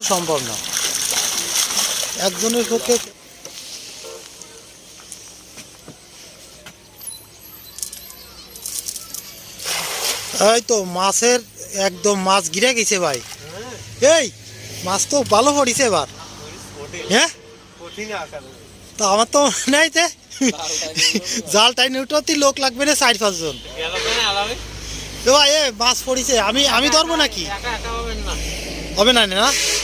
সম্ভব না। একজনের পক্ষে এই তো মাছের একদম মাছ গিরে গেছে ভাই। এই মাছ তো ভালো পড়িছে এবার। হ্যাঁ? তো আমার তো নাই যে জাল টাইনে উঠতে লোক লাগবে না চার পাঁচজন। তো ভাই এ মাছ পড়িছে। আমি আমি ধরবো নাকি? হবে না। না তো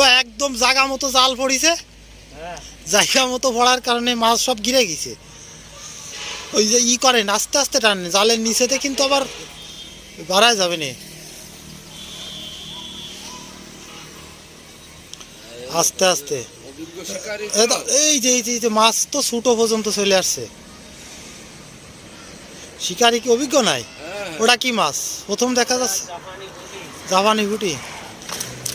একদম জায়গা মতো জাল পড়িছে। জায়গা মতো পড়ার কারণে মাছ সব গিরে গেছে। ওই যে ই করেন আস্তে আস্তে টানেন জালের নিচেতে কিন্তু আবার বাড়ায় যাবে না। আস্তে আস্তে। এই যে এই যে- এই যে মাছ তো ছোটো পর্যন্ত চলে আসছে। শিকারি কি অভিজ্ঞ নাই? ওটা কি মাছ? প্রথম দেখা যাচ্ছে। জাপানি গুটি।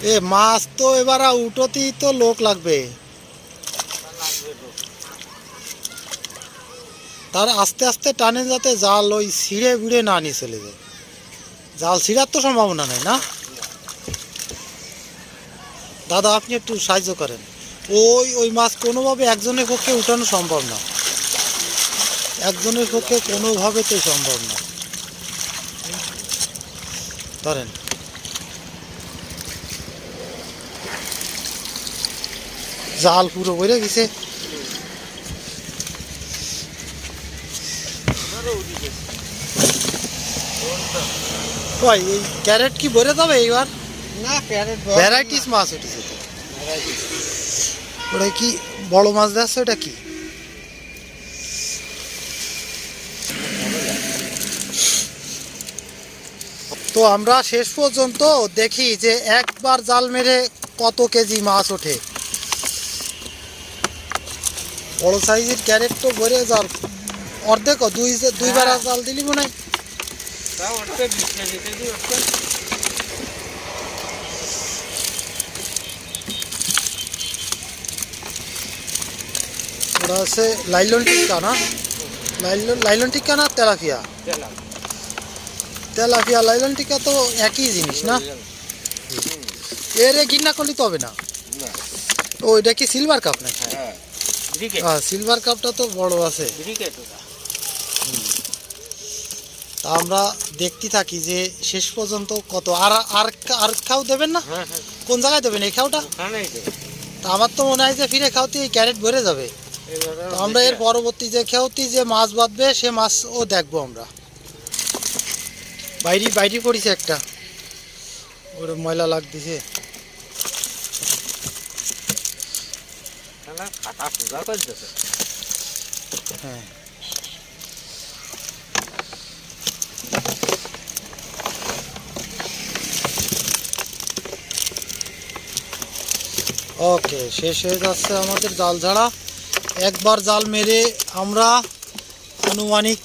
এ মাছ তো এবার উঠোতেই তো লোক লাগবে। তার আস্তে আস্তে টানে যাতে জাল ওই ছিঁড়ে বিড়ে না নিয়ে চলে যায়। জাল ছিঁড়ার তো সম্ভাবনা নেই না? দাদা, আপনি একটু সাহায্য করেন। ওই ওই মাছ কোনোভাবে একজনের পক্ষে উঠানো সম্ভব না। একজনের পক্ষে কোনোভাবেতেই সম্ভব না। ধরেন। জাল পুরো বইরে গেছে। ওই এই ক্যারেট কি ভরে যাবে এইবার? না ক্যারেট ভ্যারাইটিস মাছ উঠেছে তো। ওটা কি বড় মাছ দেখছে ওটা কি? তো আমরা শেষ পর্যন্ত দেখি যে একবার জাল মেরে কত কেজি মাছ ওঠে। বড় সাইজের ক্যারেট তো ভরে জাল অর্ধেক দুই দুইবার আর জাল দিলি মনে হয়। ওটা হচ্ছে লাইলন টিক্কা না? লাইলন লাইলন টিক্কা না তেলাপিয়া? তেলাপিয়া লাইলন টিক্কা তো একই জিনিস না? এর গিন্না করলে তো হবে না। ও এটা কি সিলভার কাপ নাকি? হ্যাঁ। সিলভার কাপটা তো বড় আছে। তা আমরা দেখতে থাকি যে শেষ পর্যন্ত কত। আর আর আর খাও দেবেন না? কোন জায়গায় দেবেন এই খাওটা? তা আমার তো মনে হয় যে ফিরে খাওতে এই ক্যারেট ভরে যাবে। তো আমরা এর পরবর্তী যে খেয়তি যে মাছ বাঁধবে সে মাছও দেখব আমরা। বাইরে বাইরে পড়িছে একটা। ওর ময়লা হ্যাঁ। ওকে শেষ হয়ে যাচ্ছে আমাদের জাল ঝাড়া একবার জাল মেরে আমরা আনুমানিক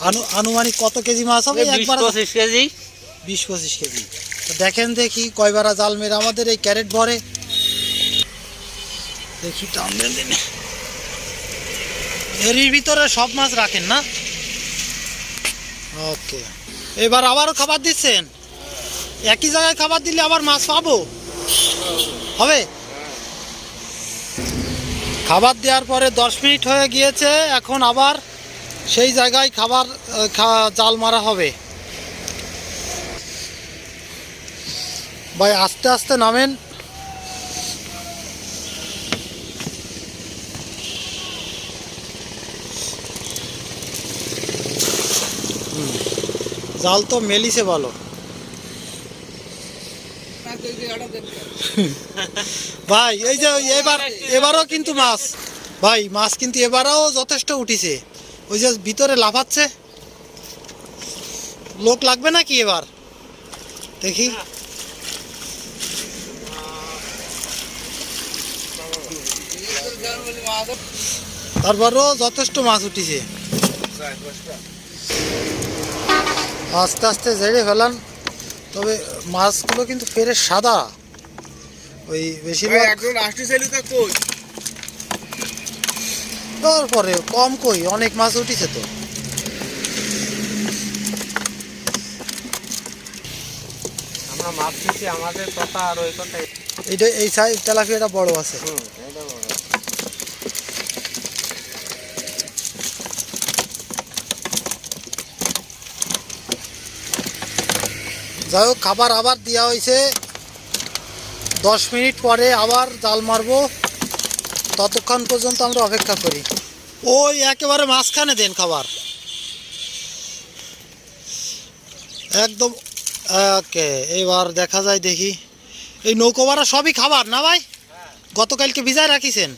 আনু- আনুমানিক কত কেজি মাছ হবে? একবার কেজি। বিশ পঁচিশ কেজি। তো দেখেন দেখি কয়বার জাল মেরে আমাদের এই ক্যারেট ভরে। দেখি টান দেন এরই ভিতরে সব মাছ রাখেন না? ওকে। এবার আবারও খাবার দিচ্ছেন? একই জায়গায় খাবার দিলে আবার মাছ পাবো? হবে? খাবার দেওয়ার পরে দশ মিনিট হয়ে গিয়েছে, এখন আবার সেই জায়গায় খাবার জাল মারা হবে। ভাই, আস্তে আস্তে নামেন। জাল তো মেলিছে ভালো। ভাই, এই যে এবার এবারও কিন্তু মাছ। ভাই, মাছ কিন্তু এবারও যথেষ্ট উঠিছে। ওই যে ভিতরে লাফাচ্ছে। লোক লাগবে নাকি এবার? দেখি। তারপরও যথেষ্ট মাছ উঠিছে। আস্তে আস্তে ঝেড়ে ফেলান। তবে মাছগুলো কিন্তু ফেরে সাদা। ওই বেশিরভাগ তারপরে কম কই অনেক মাছ উঠিছে তো। আমরা মাছ দিচ্ছি আমাদের কথা আর ওই কথা এইটা এই সাইজ তেলাপিয়াটা বড় আছে হুম এটা বড় যাই হোক, খাবার আবার দেওয়া হয়েছে। দশ মিনিট পরে আবার জাল মারবো। ততক্ষণ পর্যন্ত আমরা অপেক্ষা করি। ওই একেবারে মাঝখানে দেন খাবার। একদম, ওকে, এবার দেখা যায় দেখি। এই নৌকো ভাড়া সবই খাবার না ভাই? গতকালকে ভিজায় রাখিছেন?